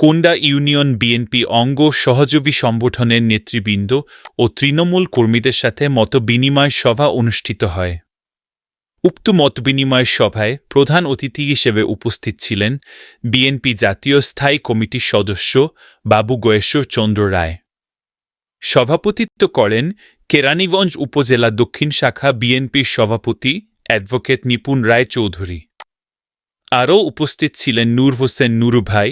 Konda union BNP অঙ্গ সহযোগী সংগঠনের নেতৃবৃন্দ ও তৃণমূল কর্মীদের সাথে মতবিনিময় সভা অনুষ্ঠিত হয়। উক্ত মতবিনিময় সভায় প্রধান অতিথি হিসেবে উপস্থিত ছিলেন বিএনপি জাতীয় স্থায়ী কমিটির সদস্য বাবু গয়েশ্বর চন্দ্র রায়। সভাপতিত্ব করেন কেরানীগঞ্জ উপজেলা দক্ষিণ শাখা বিএনপির সভাপতি অ্যাডভোকেট নিপুণ রায় চৌধুরী। আরও উপস্থিত ছিলেন নূর হোসেন নুরু ভাই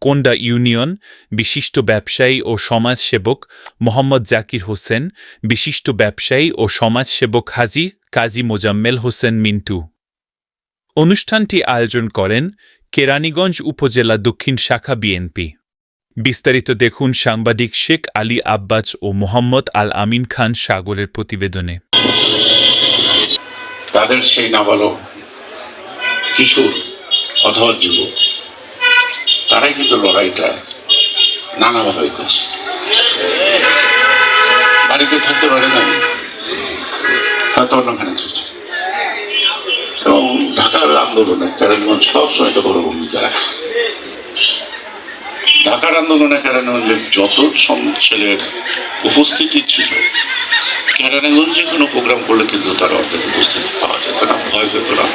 কোন্ডা ইউনিয়ন, বিশিষ্ট ব্যবসায়ী ও সমাজসেবক মোহাম্মদ জাকির হোসেন, বিশিষ্ট ব্যবসায়ী ও সমাজসেবক হাজি কাজী মোজাম্মেল হোসেন মিন্টু। অনুষ্ঠানটি আয়োজন করেন কেরানীগঞ্জ উপজেলা দক্ষিণ শাখা বিএনপি। বিস্তারিত দেখুন সাংবাদিক শেখ আলী আব্বাস ও মোহাম্মদ আল আমিন খান সাগরের প্রতিবেদনে। তাদের সেই নাবালক, কিশোর অথবা যুবক। তারাই কিন্তু লড়াইটা নানাভাবে করছে। বাড়িতে থাকতে পারে না। হয়তো অন্যখানে চলছে। এবং ঢাকার আন্দোলনে কেরানীগঞ্জ সবসময় একটা বড় ভূমিকা রাখছে। ঢাকার আন্দোলনে কেরানীগঞ্জের যত ছেলের উপস্থিতি ছিল কেরানীগঞ্জে কোনো প্রোগ্রাম করলে কিন্তু তার অর্ধেক উপস্থিতি পাওয়া যেত না, ভয় পেত না।